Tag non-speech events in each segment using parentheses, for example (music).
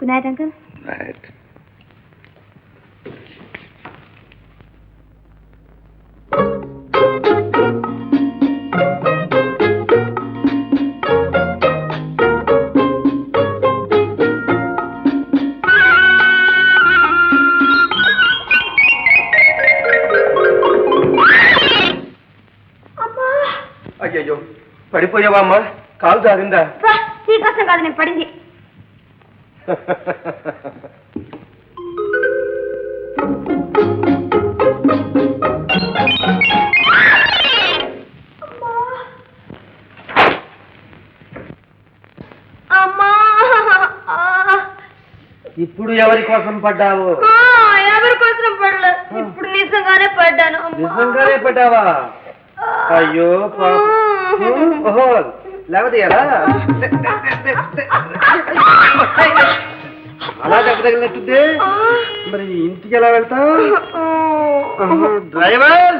Night uncle right అయ్యయ్యో పడిపోయావా అమ్మా? కాలు జారిందా? నీకోసం కాదు నేను పడింది. అమ్మా. ఆ, ఇప్పుడు ఎవరి కోసం పడ్డావు? ఆ, ఎవరి కోసం పడలేదు ఇప్పుడు నిజంగానే పడ్డాను అమ్మా. నిజంగానే పడ్డావా? అయ్యో పాపం. ఓహో లేకపోతే ఎలా? అలా దెబ్బ తగిలినట్టుందే. మరి ఇంటికి ఎలా వెళ్తావు? డ్రైవర్?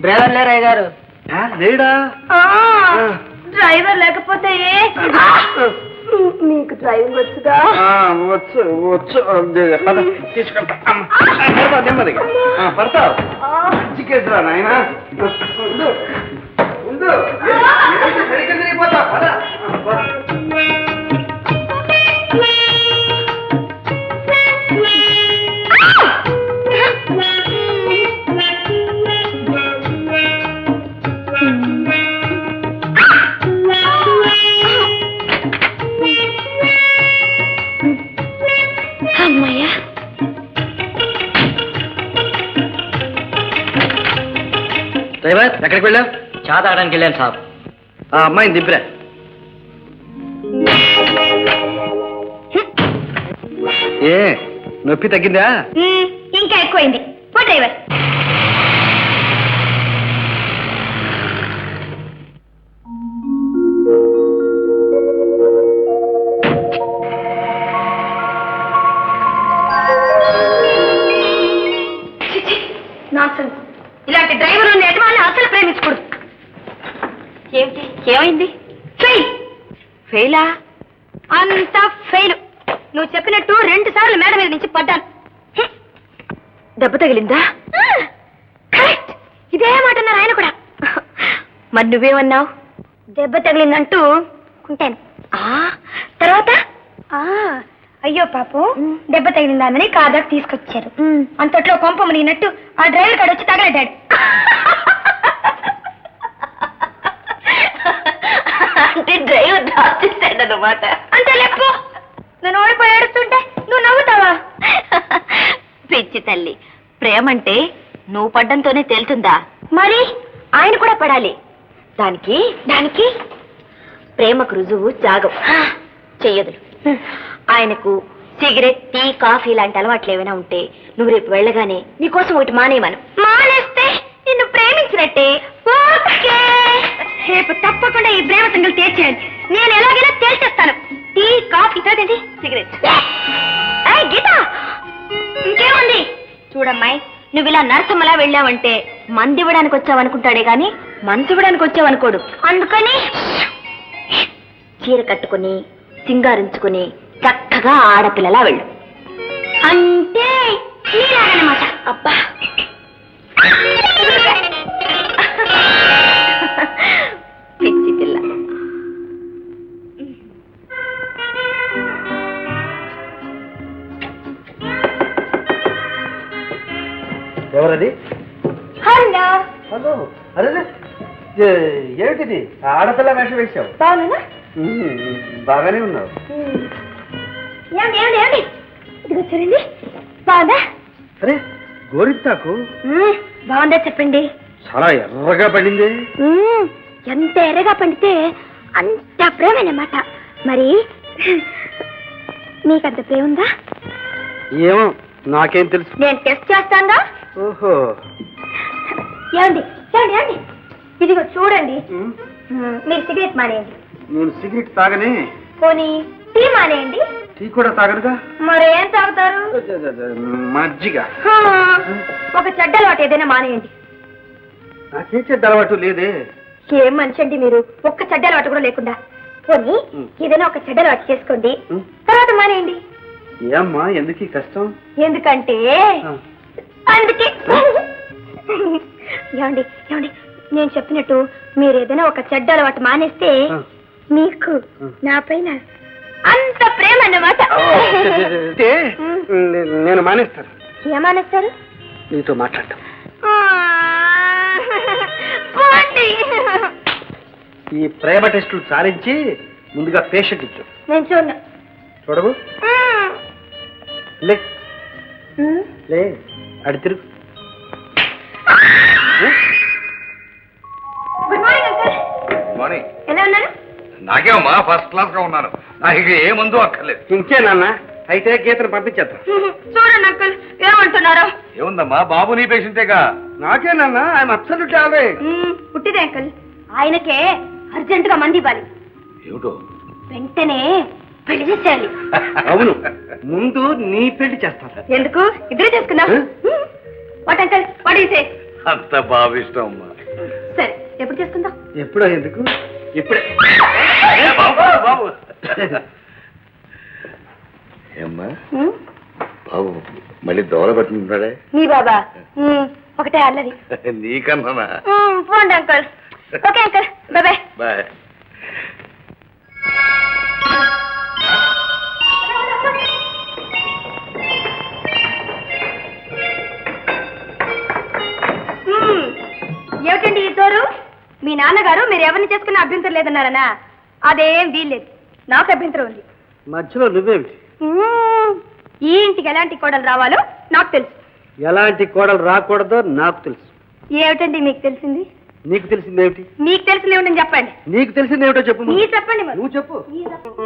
డ్రైవర్ లేరయ్య గారు? ఆ, లేడా? ఆ, డ్రైవర్ లేకపోతే ఏ? నీకు డ్రైవింగ్ వచ్చుగా? ఆ, వచ్చు వచ్చు. తీసుకెళ్తా. అమ్మ. ఆ, పడతావు నెమ్మదిగా. ఆ, పడతావు ఆ, చిక్కేసిరా నాయన? ఉండు ఉండు సరిగ్గా తిరిగిపోతావు పద. ఆ, పద. అమ్మయ్యా డ్రైవర్ ఎక్కడికి వెళ్ళావు చా తాగడానికి వెళ్ళాను సాబ్ ఆ అమ్మాయిని దింపిరా. ఏ నొప్పి తగ్గిందా? ఇంకా ఎక్కువైంది. పో డ్రైవర్. దెబ్బ తగిలిందా? కరెక్ట్! ఇదే మాట అన్నారు ఆయన కూడా. మరి నువ్వేమన్నావు? దెబ్బ తగిలిందంటూ కుంటాను. తర్వాత? ఆ, అయ్యో పాపం దెబ్బ తగిలిందామని కాదాకు తీసుకొచ్చారు. అంతట్లో కొంప మునిగినట్టు ఆ డ్రైవర్ కాడు వచ్చి తగలడ్డాడు అంటే డ్రైవర్ డ్రాప్ చేశాడనమాట అంతే లేపు నేను ఓడిపోయి ఏడుస్తుంటే నువ్వు నవ్వుతావా? పిచ్చి తల్లి. ప్రేమంటే నువ్వు పడ్డంతోనే తేలుతుందా? మరి ఆయన కూడా పడాలి. దానికి? దానికి? ప్రేమకు రుజువు త్యాగం. చెయ్యదు ఆయనకు సిగరెట్ టీ కాఫీ లాంటి అలవాట్లు ఏమైనా ఉంటే నువ్వు రేపు వెళ్ళగానే నీకోసం ఒకటి మానేయమను. మానేస్తే నిన్ను ప్రేమించినట్టే. రేపు తప్పకుండా ఈ ప్రేమ సంగతి తీర్చేయాలి నేను ఎలాగైనా తేల్చేస్తాను టీ కాఫీ చదివి సిగరెట్. చూడమ్మాయి నువ్వు ఇలా నరసమ్మలా వెళ్ళావంటే మంది ఇవ్వడానికి వచ్చావనుకుంటాడే గాని మనసు ఇవ్వడానికి వచ్చావనుకోడు అందుకని చీర కట్టుకుని సింగారించుకుని చక్కగా ఆడపిల్లలా వెళ్ళు. అంటే అబ్బా. ఎవరది? హలో. హలో. అరే ఏమిటిది? ఆడపిల్ల వేషం బాగున్నా ఉమ్, బాగానే ఉన్నావు. ఏమండి ఏమండి ఏమండి? ఇదిగో చూడండి. బాగుందా? అరే గోరింతాకు బాగుందా చెప్పండి? చాలా ఎర్రగా పడింది. ఎంత ఎర్రగా పండితే అంత ప్రేమేనమాట. మరి మీకంత ప్రేమ ఉందా ఏమో నాకేం తెలుసు. నేను టెస్ట్ చేస్తాను ఓహో. ఏమండి ఏమండి ఏమండి? ఇదిగో చూడండి. మీరు సిగరెట్ మానేయండి. నేను సిగరెట్ తాగని? పోనీ టీ మానేయండి. టీ కూడా తాగనుగా? మరేం తాగుతారు? మజ్జిగ. ఒక చెడ్డ అలవాటు ఏదైనా మానేయండి. నాకేం చెడ్డ అలవాటు లేదే. ఏం మనిషి అండి మీరు? ఒక్క చెడ్డ అలవాటు కూడా లేకుండా. పోనీ. ఏదైనా ఒక చెడ్డ అలవాటు చేసుకోండి. తర్వాత మానేయండి. ఏమ్మా ఎందుకు కష్టం? ఎందుకంటే. అందుకే. ఏమండి ఏమండి నేను చెప్పినట్టు మీరు ఏదైనా ఒక చెడ్డ అలవాటు మానేస్తే. మీకు. నా పైన అంత ప్రేమ అన్నమాట. అంటే నేను మానేస్తాను. ఏమానేస్తారు నీతో మాట్లాడటం పోండి. ఈ ప్రేమ టెస్టులు సారించి ముందుగా పేషెంట్ ఇచ్చు. నేను చూడను. చూడవు? లే. ఉమ్. లే. అడి తిరుగు. గుడ్ మార్నింగ్ అంకుల్ మార్నింగ్ ఎలా ఉన్నారు? నాకేమమ్మా ఫస్ట్ క్లాస్గా ఉన్నాను. నాకు ఇక ఏ మందు అక్కర్లేదు. ఇంకే నాన్న అయితే గీతను పంపించేద్దాం. (laughs) చూడండి అంకుల్ ఏమంటున్నారు. ఏముందమ్మా బాబు నీ పేషెంటేగా? నాకే నాన్న ఆయన ఆవే ఉమ్, పుట్టిదే అంకుల్ ఆయనకే అర్జెంట్గా మంది ఇవ్వాలి. ఏమిటో? వెంటనే పెళ్ళి చేసేయాలి అవును. ముందు నీ పెళ్ళి చేస్తాను. ఎందుకు? ఇద్దరు చేసుకుందాం? వాట్ అంకల్ వాట్ ఈసే అంత బాబు ఇష్టం అమ్మా. సరే ఎప్పుడు చేసుకుందాం? ఎప్పుడో ఎందుకు? ఇప్పుడే. ఏ బాబు బాబు. ఏమ్మా? బాబు మళ్ళీ దోల పట్టుకుంటాడే మీ బాబా? ఒకటే అల్లరి. నీకన్నా పోండి uncle. Okay uncle bye. Bye. ఏమిటండి ఈ తోరు మీ నాన్నగారు మీరు ఎవరిని చేసుకున్న అభ్యంతరం లేదన్నారనా? అదేం వీల్లేదు. నాకు అభ్యంతరం ఉంది. మధ్యలో నువ్వేమిటి? ఈ ఇంటికి ఎలాంటి కోడలు రావాలో నాకు తెలుసు. ఎలాంటి కోడలు రాకూడదో నాకు తెలుసు. ఏమిటండి మీకు తెలిసింది? నీకు తెలిసిందేమిటి మీకు తెలిసింది ఏమిటని చెప్పండి. నీకు తెలిసిందేమిటో చెప్పు ముందు. మీరు చెప్పండి మరి. నువ్వు చెప్పు. మీరు చెప్పండి.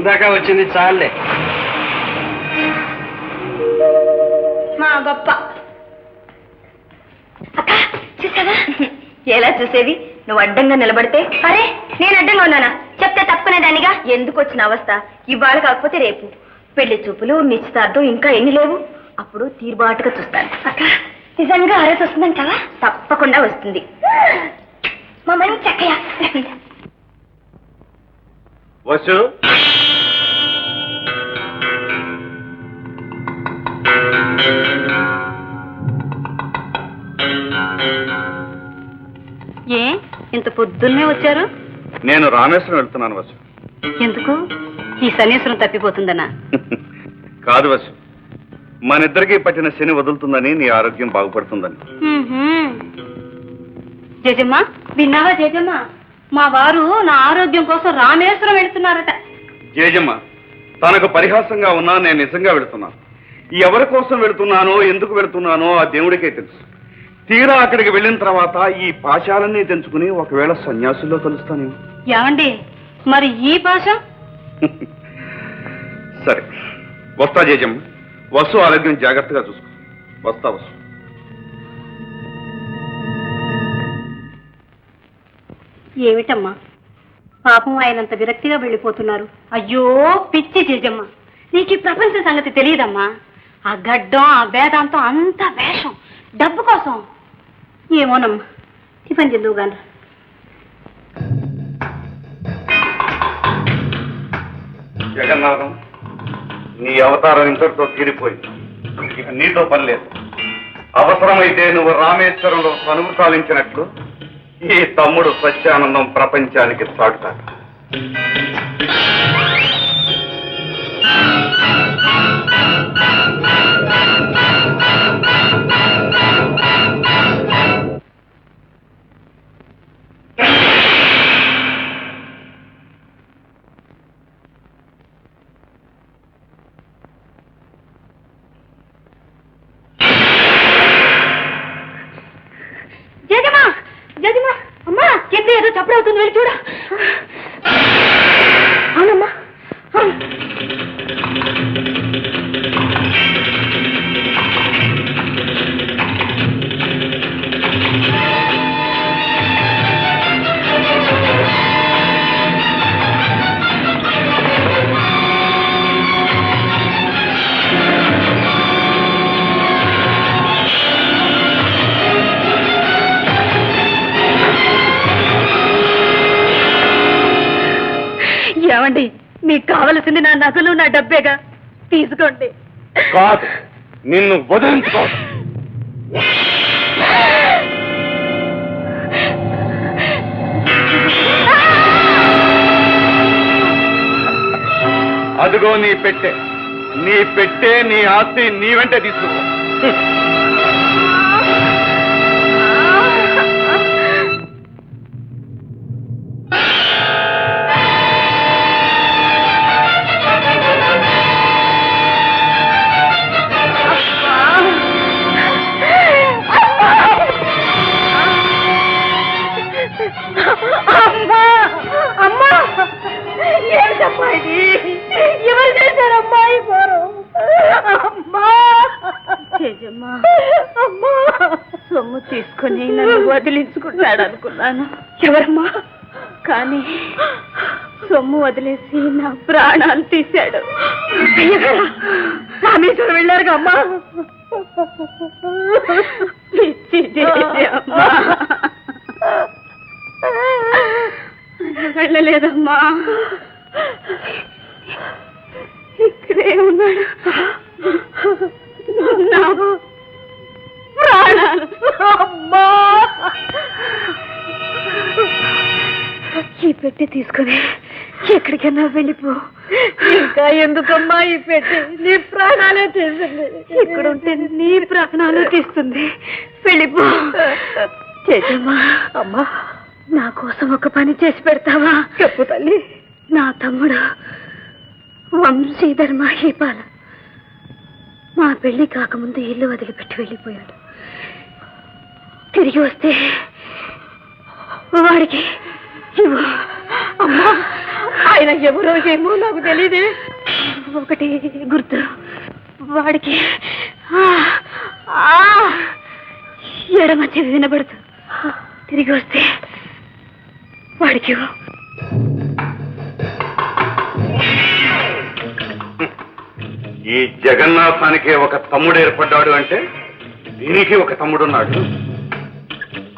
ఇందాక వచ్చింది చాలే. మా గొప్ప. అక్క చూసావా? (laughs) ఎలా చూసేది? నువ్వు అడ్డంగా నిలబడితే? అరే నేను అడ్డంగా ఉన్నానా? చెప్తే తప్పుకునేదానిగా? ఎందుకు వచ్చిన అవస్థ? ఇవాళ కాకపోతే రేపు. పెళ్ళి చూపులు నిశ్చితార్థం ఇంకా ఎన్ని లేవు? అప్పుడు తీరుబాటుగా చూస్తాను. అక్క నిజంగా అరేసి వస్తుందంటావా? తప్పకుండా వస్తుంది. మమ్మల్ని చక్కయా వసు? ఏ? ఇంత పొద్దున్నే వచ్చారు? నేను రామేశ్వరం వెళ్తున్నాను వసు. ఎందుకు? ఈ సన్యాసం తప్పిపోతుందనా (laughs) కాదు వసు. మనిద్దరికి పట్టిన శని వదులుతుందని నీ ఆరోగ్యం బాగుపడుతుందని. జజమ్మ విన్నావా జజమ్మ? మా వారు నా ఆరోగ్యం కోసం రామేశ్వరం వెళుతున్నారట. జేజమ్మ తనకు పరిహాసంగా ఉన్నా నేను నిజంగా వెళుతున్నాను. ఎవరి కోసం వెళుతున్నానో ఎందుకు వెళుతున్నానో ఆ దేవుడికే తెలుసు. తీరా అక్కడికి వెళ్ళిన తర్వాత ఈ పాశాలన్నీ తెంచుకుని ఒకవేళ సన్యాసుల్లో కలుస్తాను ఏమండి మరి ఈ భాష (laughs) సరే వస్తా జేజమ్మ వసు ఆరోగ్యం జాగ్రత్తగా చూసుకో. వస్తా వసు. ఏమిటమ్మా? పాపం ఆయనంత విరక్తిగా వెళ్ళిపోతున్నారు. అయ్యో పిచ్చి జేజమ్మ నీకు ఈ ప్రపంచ సంగతి తెలియదమ్మా. ఆ గడ్డం ఆ వేదాంతం అంతా వేషం. డబ్బు కోసం. ఏమోనమ్మా టిఫిన్ తిందువు గాను. జగన్నాథం నీ అవతారం ఇంతటితో తీరిపోయింది. ఇక నీతో పని లేదు. అవసరమైతే నువ్వు రామేశ్వరంలో కనుగు సాధించినట్లు ఈ తమ్ముడు సత్యానందం ప్రపంచానికి చాటుతాడు ఏమండి? మీకు కావలసింది నా నగలు నా డబ్బేగా? తీసుకోండి. కాదు నిన్ను వదిలించుకో. అదిగో నీ పెట్టే. నీ పెట్టే నీ ఆస్తి నీ వెంటే తీసుకో తేజమ్మా అమ్మా. సొమ్ము తీసుకొని నన్ను వదిలించుకుంటాడు అనుకున్నాను. ఎవరమ్మా? కానీ సొమ్ము వదిలేసి నా ప్రాణాలు తీశాడు. రామేశ్వరం వెళ్ళారుగా అమ్మా. వెళ్ళలేదమ్మా. ఎక్కడికైనా వెళ్ళిపో. ఇంకా ఎందుకమ్మా ఈ పెట్టి? నీ ప్రాణాలే ఇక్కడ ఉంటే నీ ప్రాణాలు తీస్తుంది. వెళ్ళిపో. చేజమ్మా అమ్మా. నా కోసం ఒక పని చేసి పెడతావా? చెప్పు తల్లి. నా తమ్ముడు వంశీధర్ మహీపాల. మా పెళ్ళి కాకముందు ఇల్లు వదిలిపెట్టి వెళ్ళిపోయాడు. తిరిగి వస్తే వాడికి ఇవ్వు. అమ్మా. ఆయన ఎవరో ఏమో నాకు తెలియదే ఒకటి గుర్తు. వాడికి ఎడమ చెవి వినబడదు. తిరిగి వస్తే వాడికి ఈ జగన్నాథానికి ఒక తమ్ముడు ఏర్పడ్డాడు అంటే దీనికి ఒక తమ్ముడున్నాడు.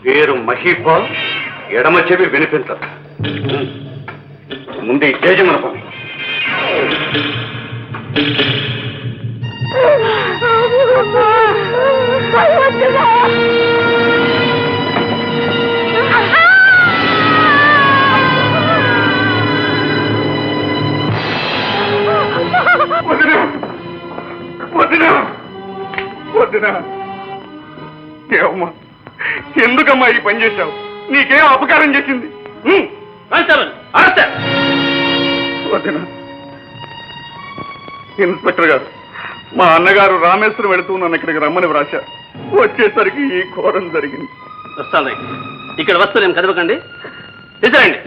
పేరు మహీపాల్ ఎడమ చెవి వినిపించదు. ముందు ఈ వదినా ఏమమ్మా ఎందుకమ్మా ఈ పని చేశావు? నీకేం అపకారం చేసింది. వదినా ఇన్స్పెక్టర్ గారు మా అన్నగారు రామేశ్వరం వెళుతూ నన్ను ఇక్కడికి రమ్మని వ్రాశ. వచ్చేసరికి ఈ ఘోరం జరిగింది. వస్తాను ఇక్కడ వస్తూ నేను కదవకండి తీసుకురండి.